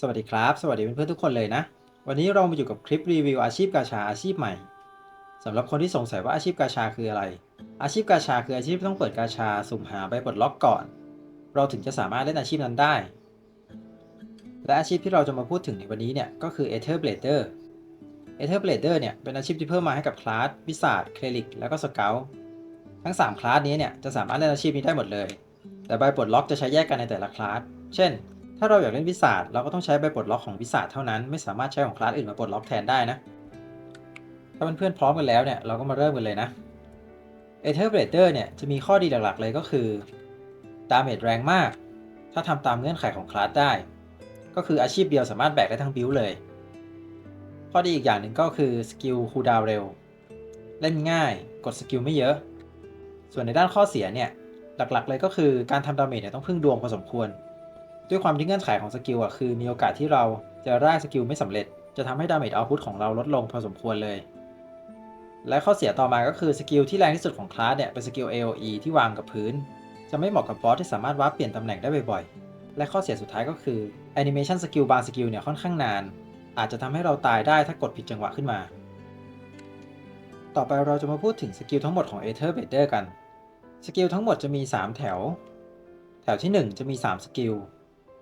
สวัสดีครับ สวัสดีเพื่อนๆทุกคนเลยนะ วันนี้เรามาอยู่กับคลิปรีวิวอาชีพกาชาอาชีพใหม่สำหรับคนที่สงสัยว่าอาชีพกาชาคืออะไร อาชีพกาชาคืออาชีพที่ต้องเปิดกาชาสุ่มหาใบปลดล็อกก่อน เราถึงจะสามารถเล่นอาชีพนั้นได้ และอาชีพที่เราจะมาพูดถึงในวันนี้เนี่ยก็คือ Ether Blader Ether Blader เนี่ยเป็นอาชีพที่เพิ่มมาให้กับคลาสวิสาดเคลลิกแล้วก็สเกลทั้ง 3 คลาสนี้เนี่ยจะสามารถเล่นอาชีพนี้ได้หมดเลย แต่ใบปลดล็อกจะใช้แยกกันในแต่ละคลาส เช่น ถ้าเราอยากเล่นวิสาดเราก็ต้องใช้ใบปลดล็อกของวิสาดเท่านั้น ไม่สามารถใช้ของคลาสอื่นมาปลดล็อกแทนได้นะ ถ้าเพื่อนๆพร้อมกันแล้วเนี่ยเราก็มาเริ่มกันเลยนะ e t h e r b l a d e r เนี่ยจะมีข้อดีหลักๆเลยก็คือดาเมจแรงมาก ถ้าทำตามเงื่อนไขของคลาสได้ ก็คืออาชีพเดียวสามารถแบกได้ทั้งบิลเลย ข้อดีอีกอย่างหนึ่งก็คือสกิลคูลดาวเร็ว เล่นง่าย กดสกิลไม่เยอะ ส่วนในด้านข้อเสียเนี่ยหลักๆเลยก็คือการทำดาเมจเนี่ยต้องพึ่งดวงพอสมควร ด้วยความที่เงื่อนไขของสกิลอะคือมีโอกาสที่เราจะร่างสกิลไม่สำเร็จ จะทำให้ดาเมจเอาพุทของเราลดลงพอสมควรเลย และข้อเสียต่อมาก็คือสกิลที่แรงที่สุดของคลาสเนี่ยเป็นสกิล AOE ที่วางกับพื้น จะไม่เหมาะกับบอสที่สามารถวาร์ปเปลี่ยนตำแหน่งได้บ่อยๆ และข้อเสียสุดท้ายก็คือแอนิเมชันสกิลบางสกิลเนี่ยค่อนข้างนาน อาจจะทำให้เราตายได้ถ้ากดผิดจังหวะขึ้นมา ต่อไปเราจะมาพูดถึงสกิลทั้งหมดของ Aether b a d e r กัน สกิลทั้งหมดจะมี 3 แถว แถวที่ 1 จะมี 3 สกิล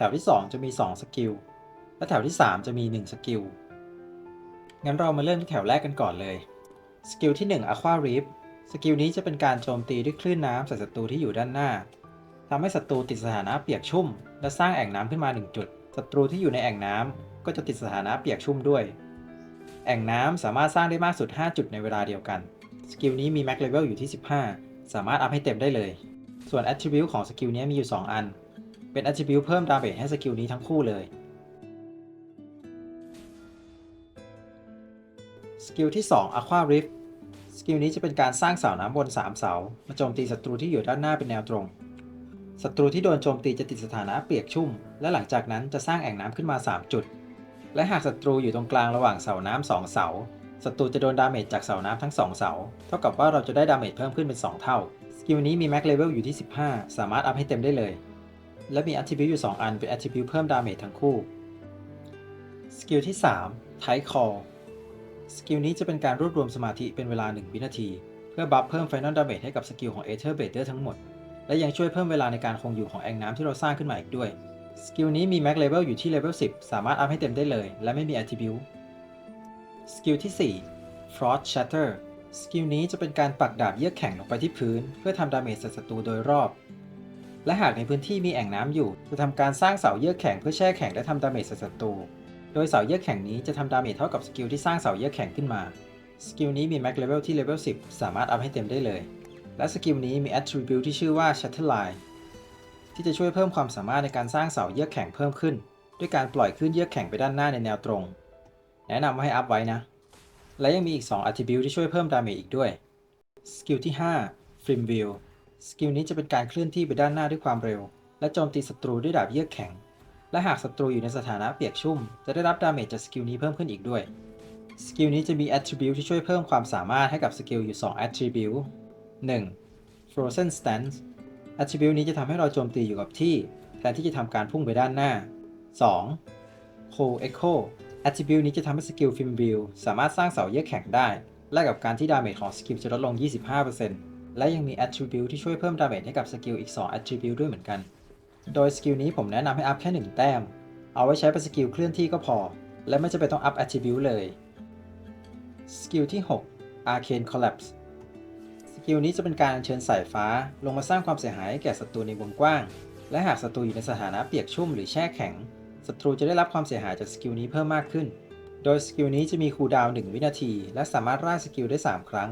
ถวที่ 2 จะมี 2 สกิล และแถวที่ 3 จะมี 1 สกิล งั้นเรามาเริ่มที่แถวแรกกันก่อนเลย สกิลที่ 1 Aqua Reef สกิลนี้จะเป็นการโจมตีด้วยคลื่นน้ำใส่ศัตรูที่อยู่ด้านหน้าทำให้ศัตรูติดสถานะเปียกชุ่ม และสร้างแอ่งน้ำขึ้นมา 1 จุด ศัตรูที่อยู่ในแอ่งน้ำก็จะติดสถานะเปียกชุ่มด้วย แอ่งน้ำสามารถสร้างได้มากสุด 5 จุดในเวลาเดียวกัน สกิลนี้มี Max Level อยู่ที่ 15 สามารถอัพให้เต็มได้เลย ส่วน Attribute ของสกิลนี้มีอยู่ 2 อัน เป็น Attribute เพิ่มดาเมจให้สกิลนี้ทั้งคู่เลย สกิลที่ 2 Aqua Rift สกิลนี้จะเป็นการสร้างเสาน้ำบน 3 เสามาโจมตีศัตรูที่อยู่ด้านหน้าเป็นแนวตรง ศัตรูที่โดนโจมตีจะติดสถานะเปียกชุ่ม และหลังจากนั้นจะสร้างแอ่งน้ำขึ้นมา 3 จุด และหากศัตรูอยู่ตรงกลางระหว่างเสาน้ำสองเสา ศัตรูจะโดนดาเมจจากเสาน้ำทั้ง 2 เสา เท่ากับว่าเราจะได้ดาเมจเพิ่มขึ้นเป็น 2 เท่า สกิลนี้มี Max Level อยู่ที่ 15 สามารถอัพให้เต็มได้เลย และมี Attribute อยู่ 2 อัน เป็น Attribute เพิ่มดาเมจทั้งคู่ สกิลที่ 3 Tight Call สกิลนี้จะเป็นการรวบรวมสมาธิเป็นเวลา 1 วินาที เพื่อบัฟเพิ่ม Final Damage ให้กับสกิลของ Aether Blader ทั้งหมด และยังช่วยเพิ่มเวลาในการคงอยู่ของแองน้ำที่เราสร้างขึ้นมาอีกด้วย สกิลนี้มี Max Level อยู่ที่ Level 10 สามารถอัพให้เต็มได้เลย และไม่มี Attribute สกิลที่ 4 Frost Shatter สกิลนี้จะเป็นการปักดาบเยือกแข็งลงไปที่พื้น เพื่อทำดาเมจใส่ศัตรูโดยรอบ และหากในพื้นที่มีแอ่งน้ำอยู่ จะทำการสร้างเสาเยือกแข็งเพื่อแช่แข็งและทำดาเมจใส่ศัตรู โดยเสาเยือกแข็งนี้จะทำดาเมจเท่ากับสกิลที่สร้างเสาเยือกแข็งขึ้นมา สกิลนี้มี Max Level ที่ Level 10 สามารถอัพให้เต็มได้เลย และสกิลนี้มี Attribute ที่ชื่อว่า Shatterline ที่จะช่วยเพิ่มความสามารถในการสร้างเสาเยือกแข็งเพิ่มขึ้น ด้วยการปล่อยคลื่นเยือกแข็งไปด้านหน้าในแนวตรง แนะนำว่าให้อัพไว้นะ และยังมีอีก 2 Attribute ที่ช่วยเพิ่มดาเมจอีกด้วย สกิลที่5 Film View สกิลนี้จะเป็นการเคลื่อนที่ไปด้านหน้าด้วยความเร็ว และโจมตีศัตรูด้วยดาบเยือกแข็ง และหากศัตรูอยู่ในสถานะเปียกชุ่ม จะได้รับดาเมจจากสกิลนี้เพิ่มขึ้นอีกด้วยสกิลนี้จะมี Attribute ที่ช่วยเพิ่มความสามารถให้กับสกิลอยู่ 2 Attribute 1. Frozen Stance Attribute นี้จะทำให้เราโจมตีอยู่กับที่ แทนที่จะทำการพุ่งไปด้านหน้า 2. Cold Echo Attribute นี้จะทำให้สกิล Film View สามารถสร้างเสาเยือกแข็งได้ แลกกับการที่ดาเมจของสกิลจะลดลง 25% และยังมี Attribute ที่ช่วยเพิ่มดาเมจให้กับสกิลอีก 2 Attribute ด้วยเหมือนกัน โดยสกิลนี้ผมแนะนำให้อัพแค่ 1 แต้ม เอาไว้ใช้เป็นสกิลเคลื่อนที่ก็พอ และไม่จำเป็นต้องอัพ Attribute เลย สกิลที่ 6 Arcane Collapse สกิลนี้จะเป็นการเชิญสายฟ้าลงมาสร้างความเสียหายให้แก่ศัตรูในวงกว้าง และหากศัตรูอยู่ในสถานะเปียกชุ่มหรือแช่แข็งศัตรูจะได้รับความเสียหายจากสกิลนี้เพิ่มมากขึ้น โดยสกิลนี้จะมีคูลดาวน์1วินาที และสามารถร่ายสกิลได้ 3 ครั้ง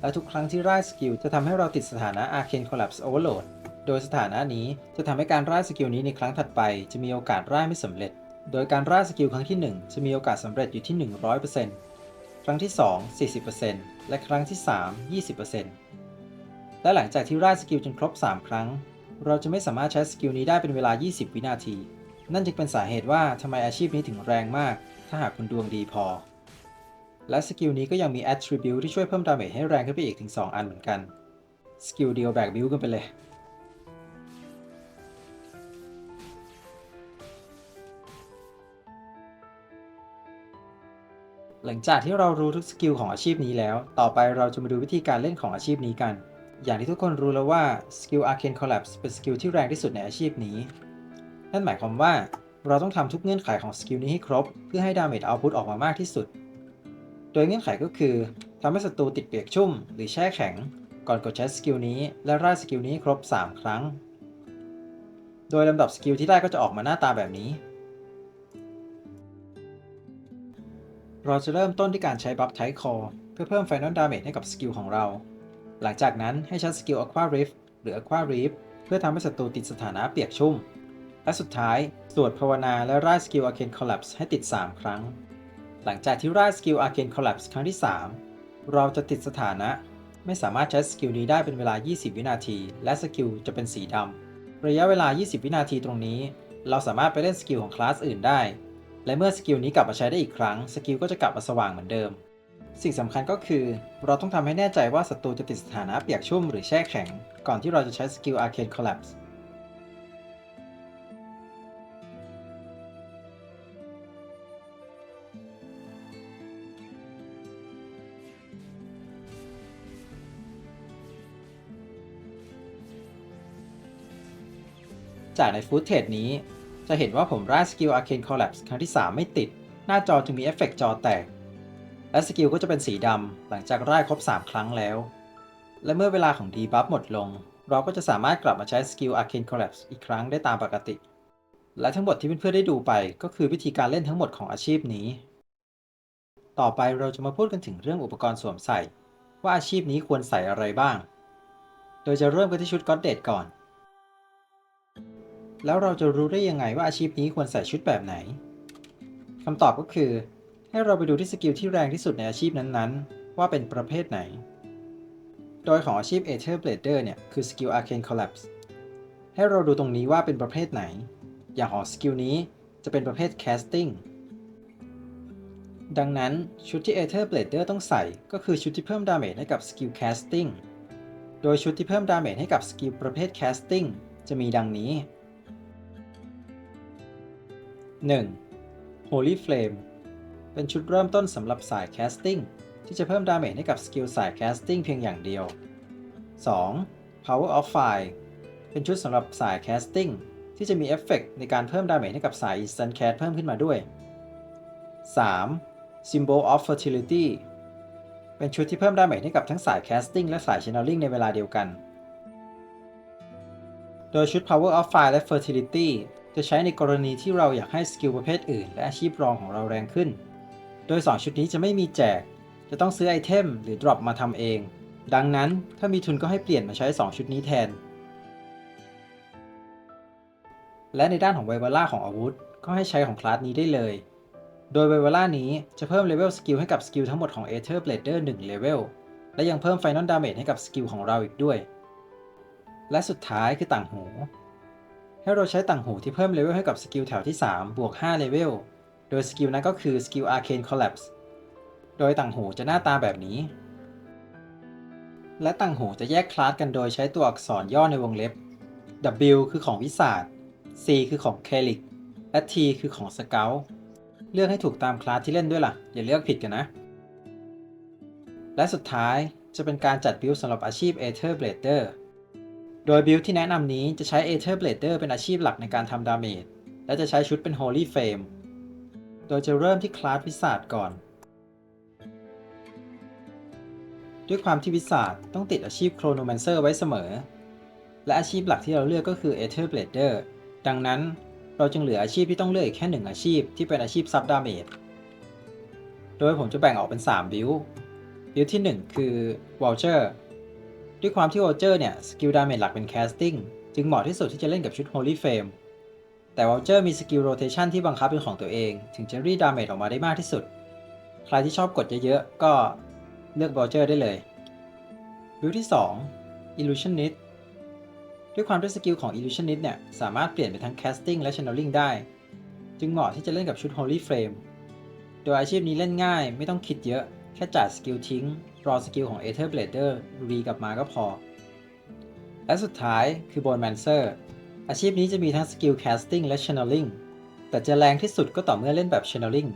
และทุกครั้งที่ร่ายสกิลจะทำให้เราติดสถานะ Arcane Collapse Overload โดยสถานะนี้จะทำให้การร่ายสกิลนี้ในครั้งถัดไป จะมีโอกาสร่ายไม่สำเร็จ โดยการร่ายสกิลครั้งที่ 1 จะมีโอกาสสำเร็จอยู่ที่ 100%ครั้งที่ 2 40%และครั้งที่ 3 20%และหลังจากที่ร่ายสกิลจนครบ 3 ครั้ง เราจะไม่สามารถใช้สกิลนี้ได้เป็นเวลา 20 วินาที นั่นจึงเป็นสาเหตุว่าทำไมอาชีพนี้ถึงแรงมาก ถ้าหากคุณดวงดีพอ และสกิลนี้ก็ยังมี Attribute ที่ช่วยเพิ่มดาเมจให้แรงขึ้นไปอีกถึง 2 อันเหมือนกัน สกิลเดียวแบกบิวกันไปเลย หลังจากที่เรารู้ทุกสกิลของอาชีพนี้แล้ว ต่อไปเราจะมาดูวิธีการเล่นของอาชีพนี้กัน อย่างที่ทุกคนรู้แล้วว่าสกิล Arcane Collapse เป็นสกิลที่แรงที่สุดในอาชีพนี้ นั่นหมายความว่าเราต้องทำทุกเงื่อนไขของสกิลนี้ให้ครบ เพื่อให้ดาเมจเอาพุตออกมามากที่สุด โดยเงื่อนไขก็คือทำให้ศัตรูติดเปียกชุ่ม หรือแช่แข็ง ก่อนกดใช้สกิลนี้ และร่ายสกิลนี้ครบ 3 ครั้ง โดยลำดับสกิลที่ได้ก็จะออกมาหน้าตาแบบนี้ เราจะเริ่มต้นที่การใช้บัฟไทคอเพื่อเพิ่ม Final Damage ให้กับสกิลของเรา หลังจากนั้นให้ใช้สกิล Aqua Rift หรือ Aqua Reef เพื่อทำให้ศัตรูติดสถานะเปียกชุ่ม และสุดท้าย สวดภาวนาและร่ายสกิล Arcane Collapse ให้ติด 3 ครั้ง หลังจากที่ร่ายสกิล Arcane Collapse ครั้งที่ 3 เราจะติดสถานะ ไม่สามารถใช้สกิลนี้ได้เป็นเวลา 20 วินาที และสกิลจะเป็นสีดำระยะเวลา 20 วินาทีตรงนี้ เราสามารถไปเล่นสกิลของคลาสอื่นได้ และเมื่อสกิลนี้กลับมาใช้ได้อีกครั้ง สกิลก็จะกลับมาสว่างเหมือนเดิม สิ่งสำคัญก็คือ เราต้องทำให้แน่ใจว่าศัตรูจะติดสถานะเปียกชุ่มหรือแช่แข็ง ก่อนที่เราจะใช้สกิล Arcane Collapse จากในฟุตเทจนี้ จะเห็นว่าผมร่ายสกิล Arcane Collapse ครั้งที่ 3 ไม่ติด หน้าจอจึงมีเอฟเฟกต์จอแตก และสกิลก็จะเป็นสีดำหลังจากร่ายครบ 3 ครั้งแล้ว และเมื่อเวลาของ debuff หมดลง เราก็จะสามารถกลับมาใช้สกิล Arcane Collapse อีกครั้งได้ตามปกติ และทั้งหมดที่เพื่อนๆได้ดูไปก็คือวิธีการเล่นทั้งหมดของอาชีพนี้ ต่อไปเราจะมาพูดกันถึงเรื่องอุปกรณ์สวมใส่ ว่าอาชีพนี้ควรใส่อะไรบ้าง โดยจะเริ่มกันที่ชุด God d a t ก่อน แล้วเราจะรู้ได้ยังไงว่าอาชีพนี้ควรใส่ชุดแบบไหนคำตอบก็คือ ให้เราไปดูที่สกิลที่แรงที่สุดในอาชีพนั้นๆ ว่าเป็นประเภทไหน โดยของอาชีพ Aether Blader เนี่ยคือสกิล Arcane Collapse ให้เราดูตรงนี้ว่าเป็นประเภทไหน อย่างของสกิลนี้จะเป็นประเภท Casting ดังนั้นชุดที่ Aether Blader ต้องใส่ก็คือชุดที่เพิ่มดาเมจให้กับสกิล Casting โดยชุดที่เพิ่มดาเมจให้กับสกิลประเภท Casting จะมีดังนี้ 1. Holy Flame เป็นชุดเริ่มต้นสำหรับสาย Casting ที่จะเพิ่มดาเมจให้กับสกิลสาย Casting เพียงอย่างเดียว 2. Power of Fire เป็นชุดสำหรับสาย Casting ที่จะมีเอฟเฟกต์ในการเพิ่มดาเมจให้กับสาย Instant Cast เพิ่มขึ้นมาด้วย 3. Symbol of Fertility เป็นชุดที่เพิ่มดาเมจให้กับทั้งสาย Casting และสาย Channeling ในเวลาเดียวกัน โดยชุด Power of Fire และ Fertility จะใช้ในกรณีที่เราอยากให้สกิลประเภทอื่น และอาชีพรองของเราแรงขึ้น โดย 2 ชุดนี้จะไม่มีแจก จะต้องซื้อไอเทมหรือ drop มาทำเอง ดังนั้นถ้ามีทุนก็ให้เปลี่ยนมาใช้ 2 ชุดนี้แทน และในด้านของไวเวล่าของอาวุธ ก็ให้ใช้ของคลาสนี้ได้เลย โดยไวเวล่านี้จะเพิ่มเลเวลสกิลให้กับสกิลทั้งหมดของ Aether Blader 1เลเวล และยังเพิ่ม Final Damage ให้กับสกิลของเราอีกด้วย และสุดท้ายคือต่างหู ให้เราใช้ต่างหูที่เพิ่มเลเวลให้กับสกิลแถวที่ 3 บวก 5 เลเวล โดยสกิลนั้นก็คือสกิล Arcane Collapse โดยต่างหูจะหน้าตาแบบนี้ และต่างหูจะแยกคลาสกันโดยใช้ตัวอักษรย่อในวงเล็บ W คือของวิสาด C คือของเคลิก และ T คือของสเกลเลือกให้ถูกตามคลาสที่เล่นด้วยล่ะ อย่าเลือกผิดกันนะ และสุดท้ายจะเป็นการจัดบิลสำหรับอาชีพ Aether Blader โดยบิลที่แนะนำนี้จะใช้ Aether Blader เป็นอาชีพหลักในการทำดาเมจ และจะใช้ชุดเป็น Holy Flame โดยจะเริ่มที่คลาสวิสาดก่อน ด้วยความที่วิสาดต้องติดอาชีพ Chronomancer ไว้เสมอ และอาชีพหลักที่เราเลือกก็คือ Aether Blader ดังนั้นเราจึงเหลืออาชีพที่ต้องเลือกอีกแค่หนึ่งอาชีพที่เป็นอาชีพซับดาเมจ โดยผมจะแบ่งออกเป็น 3 บิลบิลที่ 1 คือ Vulture ด้วยความที่ Vulture เนี่ย สกิลดาเมจหลักเป็น Casting จึงเหมาะที่สุดที่จะเล่นกับชุด Holy Flame แต่ Vulture มีสกิล Rotation ที่บังคับเป็นของตัวเอง ถึงจะรีดดาเมจออกมาได้มากที่สุด ใครที่ชอบกดเยอะๆ ก็เลือก Vulture ได้เลยบิลที่ 2 Illusionist ด้วยความที่สกิลของ Illusionist เนี่ย สามารถเปลี่ยนไปทั้ง Casting และ Channeling ได้ จึงเหมาะที่จะเล่นกับชุด Holy Flame โดยอาชีพนี้เล่นง่ายไม่ต้องคิดเยอะ แค่จ่ายสกิลทิ้ง รอสกิลของ Aether Blader รีกลับมาก็พอ และสุดท้ายคือ Bone Mancer อาชีพนี้จะมีทั้งสกิล Casting และ Channeling แต่จะแรงที่สุดก็ต่อเมื่อเล่นแบบ Channeling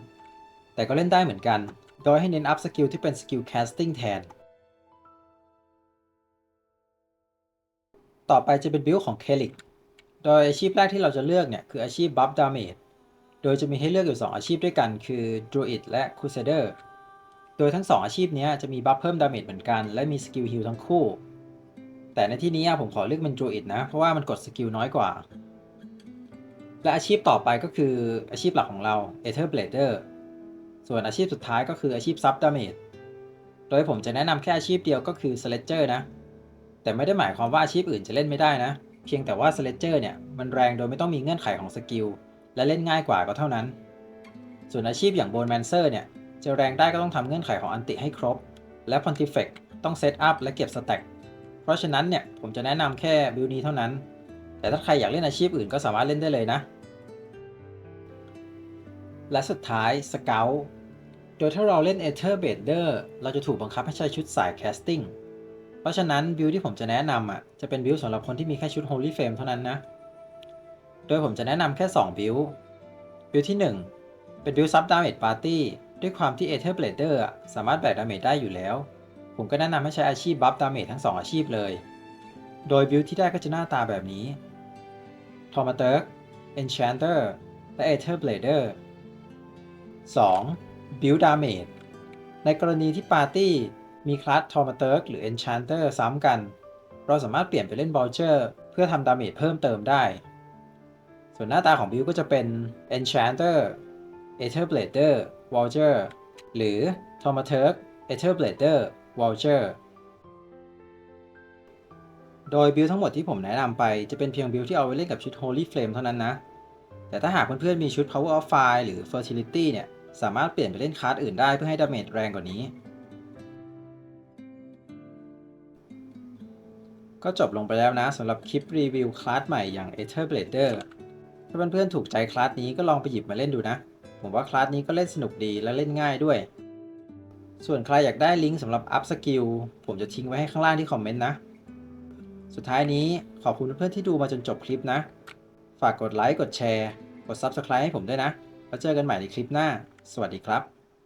แต่ก็เล่นได้เหมือนกัน โดยให้เน้นอัพสกิลที่เป็นสกิล casting แทน ต่อไปจะเป็นบิลของ k e l i c โดยอาชีพแรกที่เราจะเลือกเนี่ยคืออาชีพ buff damage โดยจะมีให้เลือกอยู่ 2 อาชีพด้วยกันคือ druid และ crusader โดยทั้ง 2 อาชีพนี้จะมีบัฟเพิ่มดาเมจเหมือนกัน และมีสกิลฮิลทั้งคู่ แต่ในที่นี้ผมขอเลือกเป็น druid นะ เพราะว่ามันกดสกิลน้อยกว่า และอาชีพต่อไปก็คืออาชีพหลักของเรา Aether Blader ส่วนอาชีพสุดท้ายก็คืออาชีพซับดาเมจโดยผมจะแนะนำแค่อาชีพเดียวก็คือ Sledger นะ แต่ไม่ได้หมายความว่าอาชีพอื่นจะเล่นไม่ได้นะ เพียงแต่ว่า Sledger เนี่ยมันแรงโดยไม่ต้องมีเงื่อนไขของสกิลและเล่นง่ายกว่าก็เท่านั้น ส่วนอาชีพอย่าง Bone Mancer เนี่ย จะแรงได้ก็ต้องทำเงื่อนไขของอันติให้ครบ และ Pontifex ต้องเซตอัพและเก็บสแต็กเพราะฉะนั้นเนี่ย ผมจะแนะนำแค่บิลนี้เท่านั้น แต่ถ้าใครอยากเล่นอาชีพอื่นก็สามารถเล่นได้เลยนะ และสุดท้าย Scout โดยถ้าเราเล่น Ether Bader เราจะถูกบังคับให้ใช้ชุดสาย Casting เพราะฉะนั้นบิลที่ผมจะแนะนำอะจะเป็นบิลสำหรับคนที่มีแค่ชุด Holy Flame เท่านั้นนะ โดยผมจะแนะนำแค่ 2 บิลบิลที่ 1 เป็นบิลซับดาเมจปาร์ตี้ ด้วยความที่ Ether Blader อะสามารถแบกดาเมจได้อยู่แล้ว ผมก็แนะนำให้ใช้อาชีพบัฟดาเมจทั้ง 2 อาชีพเลย โดยบิลที่ได้ก็จะหน้าตาแบบนี้ทอมาเติร์ก Enchanter และ Ether Blader 2. Build Damage ในกรณีที่ปาร์ตี้มีคลาสทอมาเติร์กหรือ Enchanter ซ้ำกัน เราสามารถเปลี่ยนไปเล่น Vulture เพื่อทำดาเมจเพิ่มเติมได้ ส่วนหน้าตาของบิลก็จะเป็น Enchanter Ether Blader Vulture หรือ t o m a t u r k Ether Blader Vulture โดยบิลทั้งหมดที่ผมแนะนำไปจะเป็นเพียงบิลที่เอาไว้เล่นกับชุด Holy Flame เท่านั้นนะ แต่ถ้าหากเพื่อนๆมีชุด Power of Fire หรือ Fertility เนี่ย สามารถเปลี่ยนไปเล่นคลาสอื่นได้เพื่อให้ดาเมจแรงกว่านี้ ก็จบลงไปแล้วนะสำหรับคลิปรีวิวคลาสใหม่อย่าง Ether Blader ถ้าเพื่อนๆถูกใจคลาสนี้ก็ลองไปหยิบมาเล่นดูนะ ผมว่าคลาสนี้ก็เล่นสนุกดีและเล่นง่ายด้วย ส่วนใครอยากได้ลิงก์สำหรับอัพสกิลผมจะทิ้งไว้ให้ข้างล่างที่คอมเมนต์นะ สุดท้ายนี้ขอบคุณเพื่อนที่ดูมาจนจบคลิปนะ ฝากกดไลค์กดแชร์ กด Subscribe ให้ผมด้วยนะ แล้วเจอกันใหม่ในคลิปหน้า สวัสดีครับ